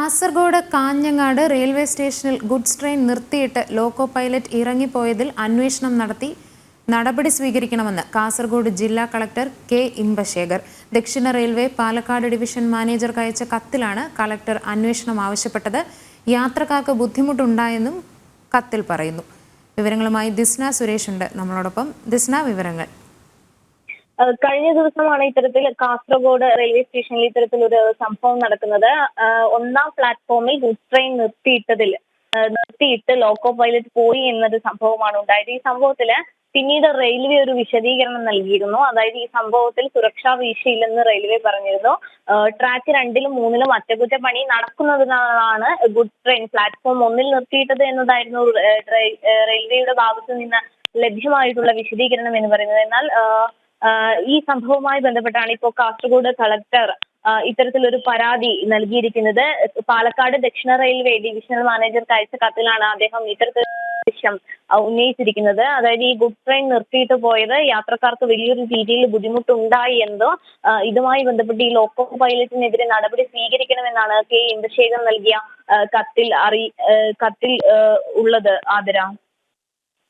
Kasaragod Kanhangad railway സ്റ്റേഷനിൽ goods train നിർത്തിയിട്ട് loco pilot ഇറങ്ങിപ്പോയതിൽ അന്വേഷണം നടത്തി നടപടി സ്വീകരിക്കണമെന്ന് കാസർഗോഡ് ജില്ലാ കളക്ടർ കെ ഇമ്പശേഖർ. ദക്ഷിണ റെയിൽവേ പാലക്കാട് ഡിവിഷൻ മാനേജർക്ക് അയച്ച കത്തിലാണ് കളക്ടർ അന്വേഷണം ആവശ്യപ്പെട്ടത്. യാത്രക്കാർക്ക് ബുദ്ധിമുട്ടുണ്ടായെന്നും കത്തിൽ പറയുന്നു. വിവരങ്ങളുമായി ദിസ്ന സുരേഷ് ഉണ്ട്. നമ്മളോടൊപ്പം ദിസ്ന വിവരങ്ങൾ. കഴിഞ്ഞ ദിവസമാണ് ഇത്തരത്തിൽ കാസർഗോഡ് റെയിൽവേ സ്റ്റേഷനിൽ ഇത്തരത്തിൽ ഒരു സംഭവം നടക്കുന്നത്. ഒന്നാം പ്ലാറ്റ്ഫോമിൽ ഗുഡ് ട്രെയിൻ നിർത്തിയിട്ടതിൽ നിർത്തിയിട്ട് ലോക്കോ പൈലറ്റ് പോയി എന്നൊരു സംഭവമാണ് ഉണ്ടായത്. ഈ സംഭവത്തിൽ പിന്നീട് റെയിൽവേ ഒരു വിശദീകരണം നൽകിയിരുന്നു. അതായത് ഈ സംഭവത്തിൽ സുരക്ഷാ വീഴ്ചയില്ലെന്ന് റെയിൽവേ പറഞ്ഞിരുന്നു. ട്രാക്ക് രണ്ടിലും മൂന്നിലും അറ്റകുറ്റപ്പണി നടക്കുന്നതിനാണ് ഗുഡ് ട്രെയിൻ പ്ലാറ്റ്ഫോം ഒന്നിൽ നിർത്തിയിട്ടത് എന്നതായിരുന്നു റെയിൽവേയുടെ ഭാഗത്തു നിന്ന് ലഭ്യമായിട്ടുള്ള വിശദീകരണം എന്ന് പറയുന്നത്. എന്നാൽ ഈ സംഭവവുമായി ബന്ധപ്പെട്ടാണ് ഇപ്പോൾ കാസർഗോഡ് കളക്ടർ ഇത്തരത്തിലൊരു പരാതി നൽകിയിരിക്കുന്നത്. പാലക്കാട് ദക്ഷിണ റെയിൽവേ ഡിവിഷണൽ മാനേജർക്ക് അയച്ച കത്തിലാണ് അദ്ദേഹം ഇത്തരത്തിൽ ആവശ്യം ഉന്നയിച്ചിരിക്കുന്നത്. അതായത് ഈ ഗുഡ് ട്രെയിൻ നിർത്തിയിട്ട് പോയത് യാത്രക്കാർക്ക് വലിയൊരു രീതിയിൽ ബുദ്ധിമുട്ടുണ്ടായി എന്നോ ഇതുമായി ബന്ധപ്പെട്ട് ഈ ലോക്കോ പൈലറ്റിനെതിരെ നടപടി സ്വീകരിക്കണമെന്നാണ് കെ ഇന്ദ്രശേഖർ നൽകിയ കത്തിൽ അറി കത്തിൽ ഉള്ളത്. ആദര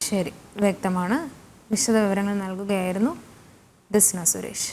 ശരി. വ്യക്തമാണ്. വിശദ വിവരങ്ങൾ നൽകുകയായിരുന്നു. ദിസ്ന സുരേഷ്.